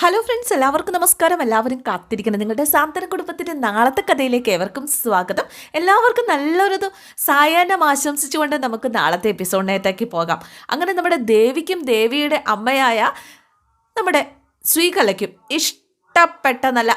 Hello friends എല്ലാവർക്കും നമസ്കാരം. എല്ലാവരും കാത്തിരിക്കണം നിങ്ങളുടെ സാന്ത്വന കുടുംബത്തിന്റെ നാളത്തെ കഥയിലേക്ക് ഏവർക്കും സ്വാഗതം. എല്ലാവർക്കും നല്ലൊരു സായാഹ്നം ആശംസിച്ചുകൊണ്ട് നമുക്ക് നാളത്തെ എപ്പിസോഡിനകത്തേക്ക് പോകാം. അങ്ങനെ നമ്മുടെ ദേവിക്കും ദേവിയുടെ അമ്മയായ നമ്മുടെ ശ്രീകലയ്ക്കും ഇഷ്ടപ്പെട്ട നല്ല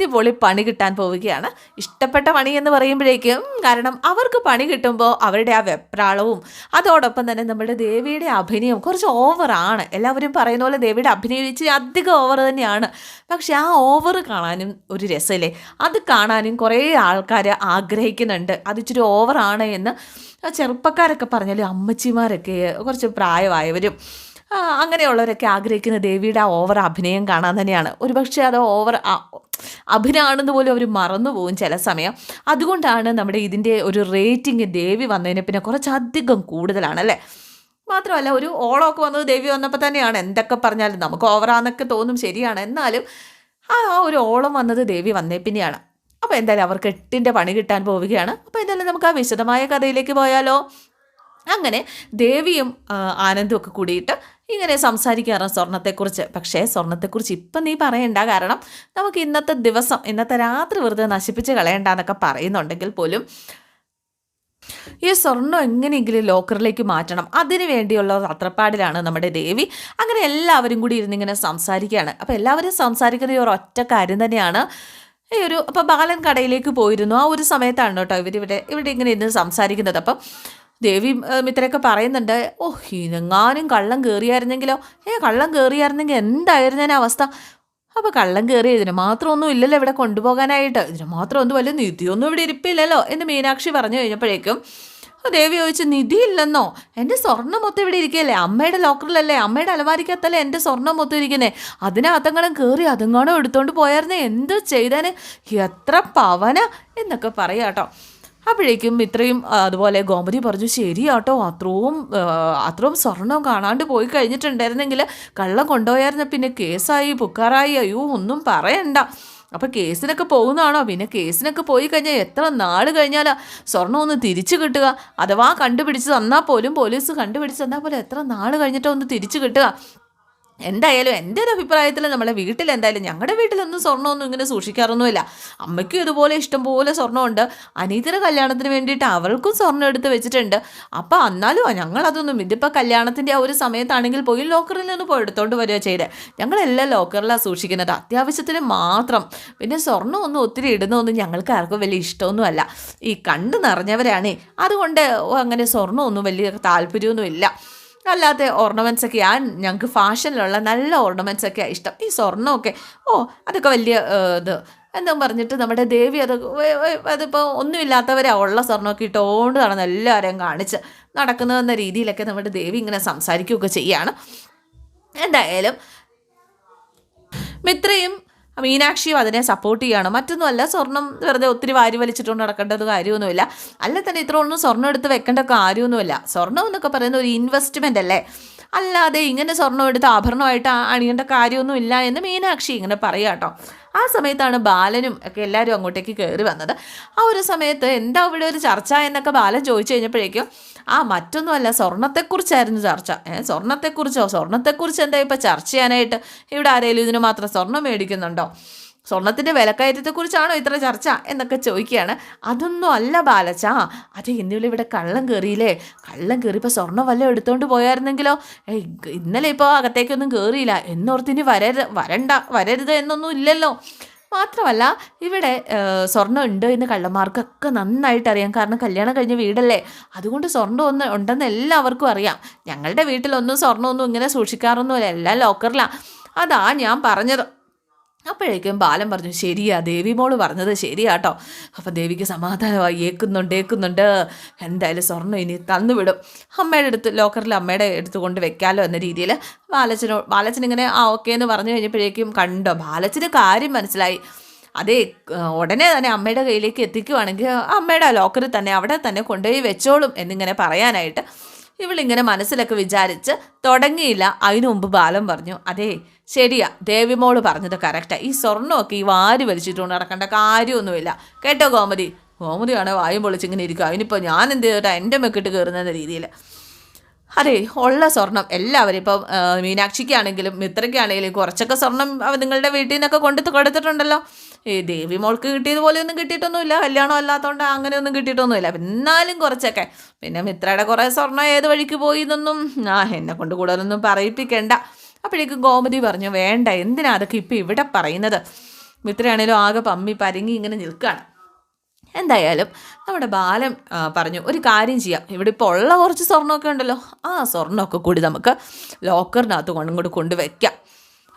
അടിപൊളി പണി കിട്ടാൻ പോവുകയാണ്. ഇഷ്ടപ്പെട്ട പണി എന്ന് പറയുമ്പോഴേക്കും കാരണം അവർക്ക് പണി കിട്ടുമ്പോൾ അവരുടെ ആ വെപ്രാളവും അതോടൊപ്പം തന്നെ നമ്മുടെ ദേവിയുടെ അഭിനയം കുറച്ച് ഓവറാണ് എല്ലാവരും പറയുന്ന പോലെ ദേവിയുടെ അഭിനയം ഇച്ചിരി അധികം ഓവർ തന്നെയാണ്. പക്ഷെ ആ ഓവർ കാണാനും ഒരു രസമല്ലേ? അത് കാണാനും കുറേ ആൾക്കാർ ആഗ്രഹിക്കുന്നുണ്ട്. അത് ഓവറാണ് എന്ന് ചെറുപ്പക്കാരൊക്കെ പറഞ്ഞാലും അമ്മച്ചിമാരൊക്കെ കുറച്ച് പ്രായമായവരും അങ്ങനെയുള്ളവരൊക്കെ ആഗ്രഹിക്കുന്ന ദേവിയുടെ ആ ഓവർ അഭിനയം കാണാൻ തന്നെയാണ്. ഒരുപക്ഷെ അത് ഓവർ അഭിനയാണെന്ന് പോലും അവർ മറന്നു പോകും ചില സമയം. അതുകൊണ്ടാണ് നമ്മുടെ ഇതിന്റെ ഒരു റേറ്റിംഗ് ദേവി വന്നതിന് പിന്നെ കുറച്ചധികം കൂടുതലാണ് അല്ലേ മാത്രമല്ല ഒരു ഓളമൊക്കെ വന്നത് ദേവി വന്നപ്പോൾ തന്നെയാണ്. എന്തൊക്കെ പറഞ്ഞാലും നമുക്ക് ഓവറാന്നൊക്കെ തോന്നും ശരിയാണ്. എന്നാലും ആ ഒരു ഓളം വന്നത് ദേവി വന്നേ പിന്നെയാണ്. അപ്പോൾ എന്തായാലും അവർക്ക് എട്ടിന്റെ പണി കിട്ടാൻ പോവുകയാണ്. അപ്പോൾ എന്തായാലും നമുക്ക് ആ വിശദമായ കഥയിലേക്ക് പോയാലോ. അങ്ങനെ ദേവിയും ആനന്ദും ഒക്കെ കൂടിയിട്ട് ഇങ്ങനെ സംസാരിക്കാറ് സ്വർണത്തെക്കുറിച്ച്. പക്ഷേ സ്വർണത്തെക്കുറിച്ച് ഇപ്പം നീ പറയണ്ട. കാരണം നമുക്ക് ഇന്നത്തെ ദിവസം ഇന്നത്തെ രാത്രി വെറുതെ നശിപ്പിച്ച് കളയണ്ട എന്നൊക്കെ പറയുന്നുണ്ടെങ്കിൽ പോലും ഈ സ്വർണം എങ്ങനെയെങ്കിലും ലോക്കറിലേക്ക് മാറ്റണം. അതിനു വേണ്ടിയുള്ള തത്രപ്പാടിലാണ് നമ്മുടെ ദേവി. അങ്ങനെ എല്ലാവരും കൂടി ഇരുന്നിങ്ങനെ സംസാരിക്കുകയാണ്. അപ്പോൾ എല്ലാവരും സംസാരിക്കുന്ന ഈ ഒരു ഒറ്റ കാര്യം തന്നെയാണ്. ഈ ഒരു അപ്പോൾ ബാലൻ കടയിലേക്ക് പോയിരുന്നു. ആ ഒരു സമയത്താണ് കേട്ടോ ഇവരിവിടെ ഇവിടെ ഇങ്ങനെ ഇരുന്ന് സംസാരിക്കുന്നത്. അപ്പം ദേവി മിത്രയൊക്കെ പറയുന്നുണ്ട് ഓ ഇതെങ്ങാനും കള്ളം കയറിയായിരുന്നെങ്കിലോ ഏ കള്ളം കയറിയായിരുന്നെങ്കിൽ എന്തായിരുന്നു അവസ്ഥ? അപ്പോൾ കള്ളം കയറി ഇതിന് മാത്രമൊന്നും ഇല്ലല്ലോ ഇവിടെ കൊണ്ടുപോകാനായിട്ട്. ഇതിന് മാത്രം ഒന്നും വലിയ നിധിയൊന്നും ഇവിടെ ഇരിപ്പില്ലല്ലോ എന്ന് മീനാക്ഷി പറഞ്ഞു കഴിഞ്ഞപ്പോഴേക്കും ദേവി ചോദിച്ചു നിധി ഇല്ലെന്നോ? എന്റെ സ്വർണം മൊത്തം ഇവിടെ ഇരിക്കുകയല്ലേ? അമ്മയുടെ ലോക്കറിലല്ലേ? അമ്മയുടെ അലമാരിക്കത്തല്ലേ എന്റെ സ്വർണം മൊത്തം ഇരിക്കുന്നേ? അതിനകത്തങ്ങളും കയറി അതുങ്ങാണോ എടുത്തുകൊണ്ട് പോയായിരുന്നേ? എന്ത് ചെയ്താൽ എത്ര പവന? എന്നൊക്കെ പറയാട്ടോ. അപ്പോഴേക്കും ഇത്രയും അതുപോലെ ഗോമതി പറഞ്ഞു ശരിയാട്ടോ അത്രയും അത്രയും സ്വർണം കാണാണ്ട് പോയി കഴിഞ്ഞിട്ടുണ്ടായിരുന്നെങ്കിൽ കള്ളം കൊണ്ടുപോയായിരുന്നു. പിന്നെ കേസായി പുക്കാറായി. അയ്യോ ഒന്നും പറയണ്ട. അപ്പോൾ കേസിനൊക്കെ പോകുന്നതാണോ? പിന്നെ കേസിനൊക്കെ പോയി കഴിഞ്ഞാൽ എത്ര നാൾ കഴിഞ്ഞാലാ സ്വർണം ഒന്ന് തിരിച്ചു കിട്ടുക? അഥവാ കണ്ടുപിടിച്ച് തന്നാൽ പോലും പോലീസ് കണ്ടുപിടിച്ച് തന്നാൽ പോലും എത്ര നാൾ കഴിഞ്ഞിട്ടോ ഒന്ന് തിരിച്ചു കിട്ടുക? എന്തായാലും എന്റെ ഒരു അഭിപ്രായത്തിൽ നമ്മളെ വീട്ടിൽ എന്തായാലും ഞങ്ങളുടെ വീട്ടിലൊന്നും സ്വർണമൊന്നും ഇങ്ങനെ സൂക്ഷിക്കാറൊന്നുമില്ല. അമ്മയ്ക്കും ഇതുപോലെ ഇഷ്ടംപോലെ സ്വർണമുണ്ട്. അനീതിയുടെ കല്യാണത്തിന് വേണ്ടിയിട്ട് അവൾക്കും സ്വർണം എടുത്ത് വെച്ചിട്ടുണ്ട്. അപ്പോൾ എന്നാലും ഞങ്ങളതൊന്നും ഇതിപ്പോൾ കല്യാണത്തിന്റെ ആ ഒരു സമയത്താണെങ്കിൽ പോയി ലോക്കറിൽ നിന്ന് പോയി എടുത്തോണ്ട് വരിക ചെയ്തത് ഞങ്ങളെല്ലാം ലോക്കറിലാണ് സൂക്ഷിക്കുന്നത്. അത്യാവശ്യത്തിന് മാത്രം. പിന്നെ സ്വർണമൊന്നും ഒത്തിരി ഇടുന്നൊന്നും ഞങ്ങൾക്ക് ആർക്കും വലിയ ഇഷ്ടമൊന്നുമല്ല. ഈ കണ്ണ് നിറഞ്ഞവരാണേ. അതുകൊണ്ട് അങ്ങനെ സ്വർണമൊന്നും വലിയ താല്പര്യമൊന്നുമില്ല. അല്ലാത്ത ഓർണമെന്റ്സ് ഒക്കെ ആ ഞങ്ങൾക്ക് ഫാഷനിലുള്ള നല്ല ഓർണമെന്റ്സ് ഒക്കെ ഇഷ്ടം. ഈ സ്വർണമൊക്കെ ഓ അതൊക്കെ വലിയ ഇത്. എന്നും പറഞ്ഞിട്ട് നമ്മുടെ ദേവി അത് അതിപ്പോൾ ഒന്നുമില്ലാത്തവരാ ഉള്ള സ്വർണമൊക്കെ ഇട്ടുകൊണ്ട് നടന്ന് എല്ലാവരെയും കാണിച്ച് നടക്കുന്നതെന്ന രീതിയിലൊക്കെ നമ്മുടെ ദേവി ഇങ്ങനെ സംസാരിക്കുകയൊക്കെ ചെയ്യാണ്. എന്തായാലും മിത്രയും മീനാക്ഷിയും അതിനെ സപ്പോർട്ട് ചെയ്യണം. മറ്റൊന്നുമല്ല സ്വർണം വെറുതെ ഒത്തിരി വാരി വലിച്ചിട്ടുകൊണ്ട് നടക്കേണ്ട ഒരു കാര്യമൊന്നുമില്ല. അല്ല തന്നെ ഇത്ര ഒന്നും സ്വർണം എടുത്ത് വെക്കേണ്ട കാര്യമൊന്നുമില്ല. സ്വർണം എന്നൊക്കെ പറയുന്ന ഒരു ഇൻവെസ്റ്റ്മെന്റ് അല്ലേ? അല്ലാതെ ഇങ്ങനെ സ്വർണം എടുത്ത് ആഭരണമായിട്ട് അണിയേണ്ട കാര്യമൊന്നുമില്ല എന്ന് മീനാക്ഷി ഇങ്ങനെ പറയുക കേട്ടോ ആ സമയത്താണ് ബാലനും ഒക്കെ എല്ലാവരും അങ്ങോട്ടേക്ക് കയറി വന്നത്. ആ ഒരു സമയത്ത് എന്താ ഇവിടെ ഒരു ചർച്ച എന്നൊക്കെ ബാലൻ ചോദിച്ചു കഴിഞ്ഞപ്പോഴേക്കും ആ മറ്റൊന്നുമല്ല സ്വർണത്തെക്കുറിച്ചായിരുന്നു ചർച്ച. ഏഹ് സ്വർണത്തെക്കുറിച്ചോ? സ്വർണത്തെക്കുറിച്ച് എന്താ ഇപ്പം ചർച്ച ചെയ്യാനായിട്ട്? ഇവിടെ ആരെങ്കിലും ഇതിന് മാത്രം സ്വർണം മേടിക്കുന്നുണ്ടോ? സ്വർണത്തിന്റെ വിലക്കയറ്റത്തെക്കുറിച്ചാണോ ഇത്ര ചർച്ച എന്നൊക്കെ ചോദിക്കുകയാണ്. അതൊന്നും അല്ല ബാലച്ച. അത് ഇന്നലെ ഇവിടെ കള്ളം കയറിയില്ലേ കള്ളം കയറിയപ്പോൾ സ്വർണം വല്ലതും എടുത്തുകൊണ്ട് പോയായിരുന്നെങ്കിലോ? ഇന്നലെ ഇപ്പോൾ അകത്തേക്കൊന്നും കയറിയില്ല എന്നോർത്തിന് വരരുത് വരണ്ട വരരുത് എന്നൊന്നും ഇല്ലല്ലോ. മാത്രമല്ല ഇവിടെ സ്വർണം ഉണ്ട് എന്ന് കള്ളന്മാർക്കൊക്കെ നന്നായിട്ട് അറിയാം. കാരണം കല്യാണം കഴിഞ്ഞ വീടല്ലേ? അതുകൊണ്ട് സ്വർണം ഒന്ന് ഉണ്ടെന്ന് എല്ലാവർക്കും അറിയാം. ഞങ്ങളുടെ വീട്ടിലൊന്നും സ്വർണമൊന്നും ഇങ്ങനെ സൂക്ഷിക്കാറൊന്നുമില്ല. എല്ലാം ലോക്കറിലാണ് അതാ ഞാൻ പറഞ്ഞത്. അപ്പോഴേക്കും ബാലൻ പറഞ്ഞു ശരിയാ ദേവി മോൾ പറഞ്ഞത് ശരിയാട്ടോ. അപ്പം ദേവിക്ക് സമാധാനമായി ഏക്കുന്നുണ്ട് ഏക്കുന്നുണ്ട്. എന്തായാലും സ്വർണം ഇനി തന്നുവിടും. അമ്മയുടെ അടുത്ത് ലോക്കറിൽ അമ്മയുടെ അടുത്ത് കൊണ്ട് വെക്കാലോ എന്ന രീതിയിൽ ബാലച്ചനോ ബാലച്ചൻ ഇങ്ങനെ ആ ഓക്കെ എന്ന് പറഞ്ഞു കഴിഞ്ഞപ്പോഴേക്കും കണ്ടോ ബാലച്ചന് കാര്യം മനസ്സിലായി. അതേ ഉടനെ തന്നെ അമ്മയുടെ കയ്യിലേക്ക് എത്തിക്കുവാണെങ്കിൽ അമ്മയുടെ ലോക്കറിൽ തന്നെ അവിടെ തന്നെ കൊണ്ടുപോയി വെച്ചോളും എന്നിങ്ങനെ പറയാനായിട്ട് ഇവളിങ്ങനെ മനസ്സിലൊക്കെ വിചാരിച്ച് തുടങ്ങിയില്ല. അതിനു മുമ്പ് ബാലൻ പറഞ്ഞു അതേ ശരിയാ ദേവിമോൾ പറഞ്ഞത് കറക്റ്റാ ഈ സ്വർണമൊക്കെ ഈ വാരി വലിച്ചിട്ടുകൊണ്ട് നടക്കേണ്ട കാര്യമൊന്നുമില്ല. കേട്ടോ ഗോമതി? ഗോമതിയാണ് വായും പൊളിച്ചിങ്ങനെ ഇരിക്കുക. അതിനിപ്പോൾ ഞാൻ എന്ത് ചെയ്തിട്ടാണ് എന്റെ മെക്കിട്ട് കയറുന്ന രീതിയിൽ അതെ ഉള്ള സ്വർണം. എല്ലാവരും ഇപ്പം മീനാക്ഷിക്കാണെങ്കിലും മിത്രയ്ക്കാണെങ്കിലും കുറച്ചൊക്കെ സ്വർണം നിങ്ങളുടെ വീട്ടിൽ നിന്നൊക്കെ കൊണ്ടു കൊടുത്തിട്ടുണ്ടല്ലോ. ഈ ദേവി മോൾക്ക് കിട്ടിയതുപോലെ ഒന്നും കിട്ടിയിട്ടൊന്നുമില്ല. കല്യാണം അല്ലാത്തതുകൊണ്ട് അങ്ങനെയൊന്നും കിട്ടിയിട്ടൊന്നുമില്ല. എന്നാലും കുറച്ചൊക്കെ. പിന്നെ മിത്രയുടെ കുറേ സ്വർണം ഏത് വഴിക്ക് പോയി എന്നൊന്നും ആ എന്നെ കൊണ്ട് കൂടുതലൊന്നും പറയിപ്പിക്കേണ്ട. അപ്പോഴേക്കും ഗോമതി പറഞ്ഞു വേണ്ട എന്തിനാ അതൊക്കെ ഇപ്പം ഇവിടെ പറയുന്നത്? മിത്രയാണേലും ആകെ പമ്മി പരങ്ങി ഇങ്ങനെ നിൽക്കുകയാണ് എന്തായാലും നമ്മുടെ ബാലൻ പറഞ്ഞു ഒരു കാര്യം ചെയ്യാം. ഇവിടെ ഇപ്പോൾ ഉള്ള കുറച്ച് സ്വർണമൊക്കെ ഉണ്ടല്ലോ. ആ സ്വർണമൊക്കെ കൂടി നമുക്ക് ലോക്കറിനകത്ത് കൊണ്ടും കൂടി കൊണ്ടുവയ്ക്കാം.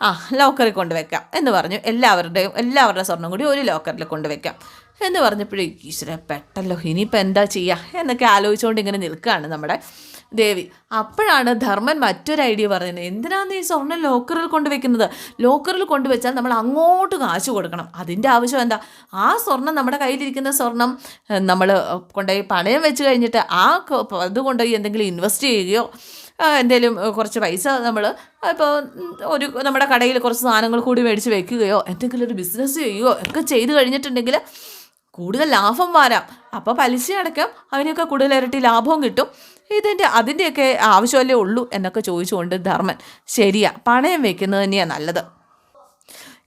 ആ ലോക്കറിൽ കൊണ്ടുവയ്ക്കാം. എന്ന് പറഞ്ഞു എല്ലാവരുടെയും എല്ലാവരുടെ സ്വർണം കൂടി ഒരു ലോക്കറിൽ കൊണ്ടുവയ്ക്കാം. എന്ന് പറഞ്ഞപ്പോഴേ ഈശ്വര പെട്ടല്ലോ. ഇനിയിപ്പോൾ എന്താ ചെയ്യുക എന്നൊക്കെ ആലോചിച്ചുകൊണ്ട് ഇങ്ങനെ നിൽക്കുകയാണ് നമ്മുടെ ദേവി. അപ്പോഴാണ് ധർമ്മൻ മറ്റൊരു ഐഡിയ പറയുന്നത്. എന്തിനാണ് ഈ സ്വർണം ലോക്കറിൽ കൊണ്ടുവയ്ക്കുന്നത് ലോക്കറിൽ കൊണ്ടുവച്ചാൽ നമ്മൾ അങ്ങോട്ട് കാശ് കൊടുക്കണം. അതിന്റെ ആവശ്യം എന്താ? ആ സ്വർണം നമ്മുടെ കയ്യിലിരിക്കുന്ന സ്വർണം നമ്മൾ കൊണ്ടുപോയി പണയം വെച്ച് കഴിഞ്ഞിട്ട് ആ അത് കൊണ്ടുപോയി എന്തെങ്കിലും ഇൻവെസ്റ്റ് ചെയ്യുകയോ എന്തെങ്കിലും കുറച്ച് പൈസ നമ്മൾ ഇപ്പോൾ ഒരു നമ്മുടെ കടയിൽ കുറച്ച് സാധനങ്ങൾ കൂടി മേടിച്ച് വെക്കുകയോ എന്തെങ്കിലും ഒരു ബിസിനസ് ചെയ്യുകയോ ഒക്കെ ചെയ്ത് കഴിഞ്ഞിട്ടുണ്ടെങ്കിൽ കൂടുതൽ ലാഭം വരാം. അപ്പോൾ പലിശ അടക്കം അവനൊക്കെ കൂടുതൽ ഇരട്ടി ലാഭവും കിട്ടും. ഇതിന്റെ അതിന്റെയൊക്കെ ആവശ്യമല്ലേ ഉള്ളൂ എന്നൊക്കെ ചോദിച്ചുകൊണ്ട് ധർമ്മൻ ശരിയാ പണയം വെക്കുന്നത് തന്നെയാണ് നല്ലത്.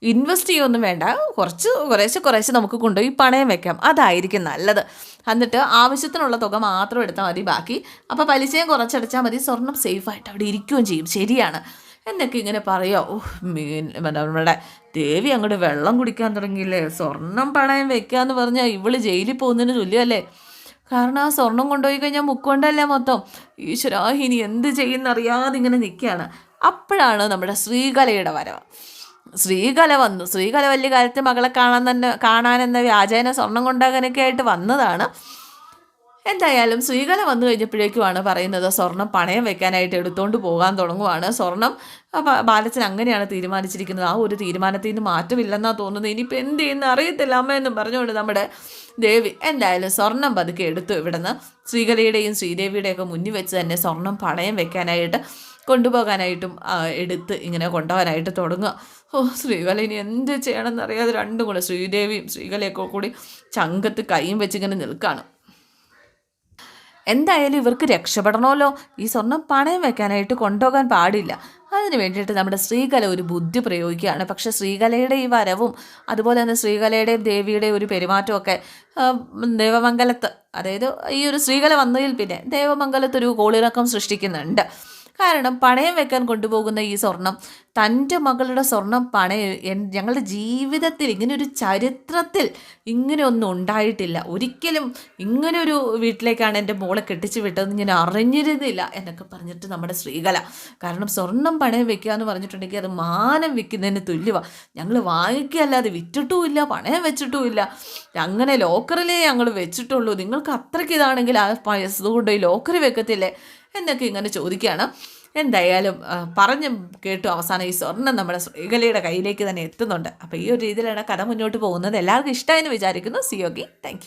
ഇൻവെസ്റ്റ് ചെയ്യൊന്നും വേണ്ട. കുറച്ച് കുറേശ്ശെ കുറേശ്ശെ നമുക്ക് കൊണ്ടുപോയി പണയം വെക്കാം. അതായിരിക്കും നല്ലത്. എന്നിട്ട് ആവശ്യത്തിനുള്ള തുക മാത്രം എടുത്താൽ മതി ബാക്കി. അപ്പോൾ പലിശയും കുറച്ചടച്ചാൽ മതി. സ്വർണം സേഫായിട്ട് അവിടെ ഇരിക്കുകയും ചെയ്യും. ശരിയാണ്. എന്നൊക്കെ ഇങ്ങനെ പറയോ? ഓ മീൻ നമ്മുടെ ദേവി അങ്ങോട്ട് വെള്ളം കുടിക്കാൻ തുടങ്ങിയില്ലേ? സ്വർണം പണയം വെക്കാന്ന് പറഞ്ഞാൽ ഇവൾ ജയിലിൽ പോകുന്നതിന് തുല്യമല്ലേ? കാരണം ആ സ്വർണം കൊണ്ടുപോയി കഴിഞ്ഞാൽ മുക്കൊണ്ടല്ലേ മൊത്തം? ഈശ്വരാ ഇനി എന്ത് ചെയ്യുന്നറിയാതെ ഇങ്ങനെ നിൽക്കുകയാണ്. അപ്പോഴാണ് നമ്മുടെ ശ്രീകലയുടെ വരവ്. ശ്രീകല വന്നു. ശ്രീകല വലിയ കാലത്ത് മകളെ കാണാൻ തന്നെ കാണാനെന്ന വ്യാജേന സ്വർണം കൊണ്ടാകാനൊക്കെ ആയിട്ട് വന്നതാണ്. എന്തായാലും ശ്രീകല വന്നു കഴിഞ്ഞപ്പോഴേക്കുമാണ് പറയുന്നത് സ്വർണം പണയം വെക്കാനായിട്ട് എടുത്തുകൊണ്ട് പോകാൻ തുടങ്ങുവാണ്. സ്വർണം ബാലച്ചൻ അങ്ങനെയാണ് തീരുമാനിച്ചിരിക്കുന്നത്. ആ ഒരു തീരുമാനത്തിൽ നിന്ന് മാറ്റമില്ലെന്നാണ് തോന്നുന്നത്. ഇനിയിപ്പോൾ എന്ത് ചെയ്യുന്ന അറിയത്തില്ല അമ്മ എന്നും പറഞ്ഞുകൊണ്ട് നമ്മുടെ ദേവി എന്തായാലും സ്വർണം പതുക്കെ എടുത്തു ഇവിടുന്ന്. ശ്രീകലയുടെയും ശ്രീദേവിയുടെയും ഒക്കെ മുന്നിൽ വെച്ച് തന്നെ സ്വർണം പണയം വെക്കാനായിട്ട് കൊണ്ടുപോകാനായിട്ടും എടുത്ത് ഇങ്ങനെ കൊണ്ടുപോകാനായിട്ട് തുടങ്ങുക. ഓ ശ്രീകല ഇനി എന്ത് ചെയ്യണമെന്നറിയാതെ രണ്ടും കൂടെ ശ്രീദേവിയും ശ്രീകലയൊക്കെ കൂടി ചങ്കത്ത് കൈയും വെച്ചിങ്ങനെ നിൽക്കുകയാണ് എന്തായാലും ഇവർക്ക് രക്ഷപ്പെടണമല്ലോ. ഈ സ്വർണം പണയം വെക്കാനായിട്ട് കൊണ്ടുപോകാൻ പാടില്ല. അതിന് വേണ്ടിയിട്ട് നമ്മുടെ ശ്രീകല ഒരു ബുദ്ധി പ്രയോഗിക്കുകയാണ്. പക്ഷെ ശ്രീകലയുടെ ഈ വരവും അതുപോലെ തന്നെ ശ്രീകലയുടെയും ദേവിയുടെയും ഒരു പെരുമാറ്റമൊക്കെ ദേവമംഗലത്ത് അതായത് ഈ ഒരു ശ്രീകല വന്നതിൽ പിന്നെ ദേവമംഗലത്ത് ഒരു കോളിറക്കം സൃഷ്ടിക്കുന്നുണ്ട്. കാരണം പണയം വെക്കാൻ കൊണ്ടുപോകുന്ന ഈ സ്വർണം തന്റെ മകളുടെ സ്വർണം പണയം ഞങ്ങളുടെ ജീവിതത്തിൽ ഇങ്ങനെ ഒരു ചരിത്രത്തിൽ ഇങ്ങനെയൊന്നും ഉണ്ടായിട്ടില്ല. ഒരിക്കലും ഇങ്ങനൊരു വീട്ടിലേക്കാണ് എന്റെ മോളെ കെട്ടിച്ചു വിട്ടതെന്ന് ഞാൻ അറിഞ്ഞിരുന്നില്ല എന്നൊക്കെ പറഞ്ഞിട്ട് നമ്മുടെ ശ്രീകല. കാരണം സ്വർണം പണയം വെക്കുക എന്ന് പറഞ്ഞിട്ടുണ്ടെങ്കിൽ അത് മാനം വിൽക്കുന്നതിന് തുല്യമാണ് ഞങ്ങൾ വാങ്ങിക്കുകയല്ലാതെ വിറ്റിട്ടുമില്ല പണയം വെച്ചിട്ടുമില്ല. അങ്ങനെ ലോക്കറിലേ ഞങ്ങൾ വെച്ചിട്ടുള്ളൂ. നിങ്ങൾക്ക് അത്രയ്ക്ക് ഇതാണെങ്കിൽ ആ പൈസ കൊണ്ട് ഈ ലോക്കറി വെക്കത്തില്ലേ? എന്നൊക്കെ ഇങ്ങനെ ചോദിക്കുകയാണ്. എന്തായാലും പറഞ്ഞ് കേട്ടു അവസാനം ഈ സ്വർണം നമ്മുടെ ശ്രീകലയുടെ കയ്യിലേക്ക് തന്നെ എത്തുന്നുണ്ട്. അപ്പോൾ ഈ ഒരു രീതിയിലാണ് കഥ മുന്നോട്ട് പോകുന്നത്. എല്ലാവർക്കും ഇഷ്ടമായെന്ന് വിചാരിക്കുന്നു. സിയോഗി താങ്ക്